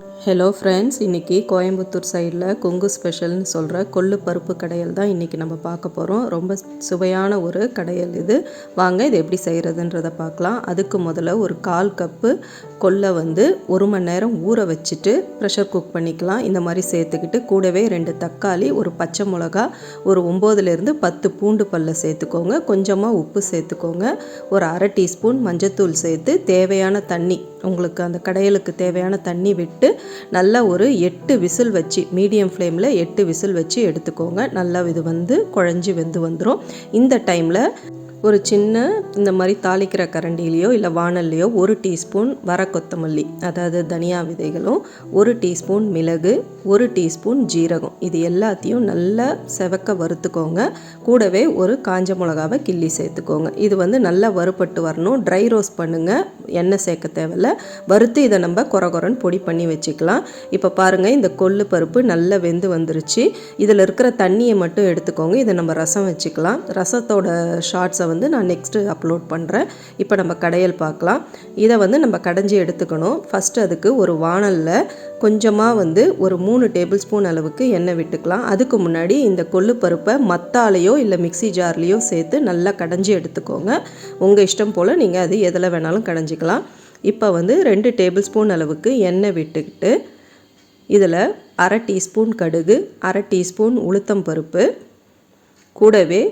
you hello friends இன்றைக்கி கோயம்புத்தூர் சைடில் கொங்கு ஸ்பெஷல்னு சொல்கிற கொள்ளு பருப்பு கடையல் தான் இன்றைக்கி நம்ம பார்க்க போகிறோம் ரொம்ப சுவையான ஒரு கடையல் இது. வாங்க இது எப்படி செய்கிறதுன்றதை பார்க்கலாம். அதுக்கு முதல்ல ஒரு கால் கப்பு கொல்லை வந்து ஒரு மணி நேரம் ஊற வச்சுட்டு ப்ரெஷர் குக் பண்ணிக்கலாம். இந்த மாதிரி சேர்த்துக்கிட்டு கூடவே ரெண்டு தக்காளி ஒரு பச்சை மிளகா ஒரு ஒம்போதுலேருந்து பத்து பூண்டு பல்ல சேர்த்துக்கோங்க. கொஞ்சமாக உப்பு சேர்த்துக்கோங்க. ஒரு அரை டீஸ்பூன் மஞ்சத்தூள் சேர்த்து தேவையான தண்ணி உங்களுக்கு அந்த கடையலுக்கு தேவையான தண்ணி விட்டு நல்லா ஒரு எட்டு விசில் வச்சு மீடியம் ஃப்ளேமில் எட்டு விசில் வச்சு எடுத்துக்கோங்க. நல்லா இது வந்து குழஞ்சி வெந்து வந்துடும் இந்த டைமில் ஒரு சின்ன இந்த மாதிரி தாளிக்கிற கரண்டிலேயோ இல்லை வானல்லையோ ஒரு டீஸ்பூன் வர கொத்தமல்லி அதாவது தனியா விதைகளும் ஒரு டீஸ்பூன் மிளகு ஒரு டீஸ்பூன் ஜீரகம். இது எல்லாத்தையும் நல்லா செவக்க வறுத்துக்கோங்க. கூடவே ஒரு காஞ்ச மிளகாவை கிள்ளி சேர்த்துக்கோங்க. இது வந்து நல்லா வறுப்பட்டு வரணும். ட்ரை ரோஸ்ட் பண்ணுங்கள் எண்ணெய் சேர்க்க தேவையில்ல. வறுத்து இதை நம்ம குறை பொடி பண்ணி வச்சுக்கலாம். இப்போ பாருங்கள் இந்த கொள்ளு பருப்பு நல்லா வெந்து வந்துருச்சு. இதில் இருக்கிற தண்ணியை மட்டும் எடுத்துக்கோங்க. இதை நம்ம ரசம் வச்சுக்கலாம். ரசத்தோட ஷார்ட்ஸை வந்து நான் நெக்ஸ்ட்டு அப்லோட் பண்ணுறேன் இப்போ நம்ம கடையல் பார்க்கலாம். இதை வந்து நம்ம கடைஞ்சி எடுத்துக்கணும். ஃபஸ்ட்டு அதுக்கு ஒரு வானலில் கொஞ்சமாக வந்து ஒரு மூணு டேபிள் ஸ்பூன் அளவுக்கு எண்ணெய் விட்டுக்கலாம். அதுக்கு முன்னாடி இந்த கொள்ளு பருப்பை மத்தாலேயோ இல்லை மிக்சி ஜார்லேயோ சேர்த்து நல்லா கடைஞ்சி எடுத்துக்கோங்க. உங்கள் இஷ்டம் போல் நீங்கள் அது எதில் வேணாலும் கடைஞ்சிக்கலாம். இப்போ வந்து ரெண்டு டேபிள் ஸ்பூன் அளவுக்கு எண்ணெய் விட்டுக்கிட்டு இதில் அரை டீஸ்பூன் கடுகு அரை டீஸ்பூன் உளுத்தம் பருப்பு கூடவே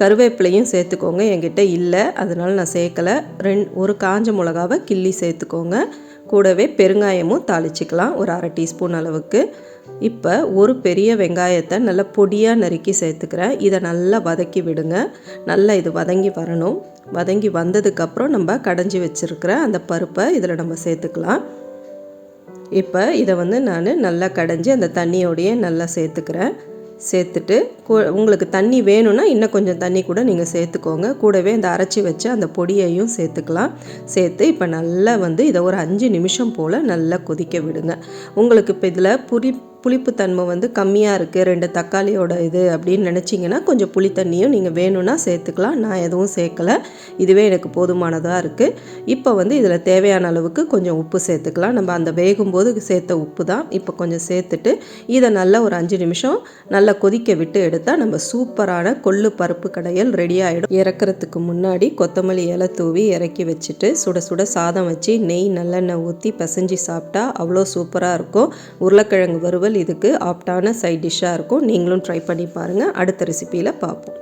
கருவேப்பிலையும் சேர்த்துக்கோங்க. என்கிட்ட இல்லை. அதனால் நான் சேர்க்கலை. ரெண் ஒரு காஞ்ச மிளகாவை கிள்ளி சேர்த்துக்கோங்க. கூடவே பெருங்காயமும் தாளிச்சிக்கலாம். ஒரு அரை டீஸ்பூன் அளவுக்கு. இப்போ ஒரு பெரிய வெங்காயத்தை நல்லா பொடியாக நறுக்கி சேர்த்துக்கிறேன். இதை நல்லா வதக்கி விடுங்க. நல்லா இது வதங்கி வரணும். வதங்கி வந்ததுக்கப்புறம் நம்ம கடைஞ்சி வச்சுருக்கிற அந்த பருப்பை இதில் நம்ம சேர்த்துக்கலாம். இப்போ இதை வந்து நான் நல்லா கடைஞ்சி அந்த தண்ணியோடையே நல்லா சேர்த்துக்கிறேன். சேர்த்துட்டு உங்களுக்கு தண்ணி வேணும்னா இன்னும் கொஞ்சம் தண்ணி கூட நீங்கள் சேர்த்துக்கோங்க. கூடவே இந்த அரைச்சி வச்ச அந்த பொடியையும் சேர்த்துக்கலாம். சேர்த்து இப்போ நல்லா வந்து இதை ஒரு அஞ்சு நிமிஷம் போல் நல்லா கொதிக்க விடுங்க. உங்களுக்கு இப்போ இதில் புளிப்பு புளிப்புத்தன்மை வந்து கம்மியாக இருக்குது ரெண்டு தக்காளியோட இது அப்படின்னு நினச்சிங்கன்னா கொஞ்சம் புளி தண்ணியும் நீங்கள் வேணும்னா சேர்த்துக்கலாம். நான் எதுவும் சேர்க்கலை. இதுவே எனக்கு போதுமானதாக இருக்குது இப்போ வந்து இதில் தேவையான அளவுக்கு கொஞ்சம் உப்பு சேர்த்துக்கலாம். நம்ம அந்த வேகும்போது சேர்த்த உப்பு தான் இப்போ கொஞ்சம் சேர்த்துட்டு இதை நல்லா ஒரு அஞ்சு நிமிஷம் நல்லா கொதிக்க விட்டு எடுத்தால் நம்ம சூப்பரான கொள்ளு பருப்பு கடையல் ரெடி ஆகிடும் இறக்குறதுக்கு முன்னாடி கொத்தமல்லி இலை தூவி இறக்கி வச்சுட்டு சுட சுட சாதம் வச்சு நெய் நல்லெண்ணெய் ஊற்றி பசைஞ்சு சாப்பிட்டா அவ்வளோ சூப்பராக இருக்கும். உருளைக்கிழங்கு வறுவல் இதுக்கு ஆப்டான சைட் டிஷ்ஷாக இருக்கும். நீங்களும் ட்ரை பண்ணி பாருங்கள் அடுத்த ரெசிப்பியில் பார்ப்போம்.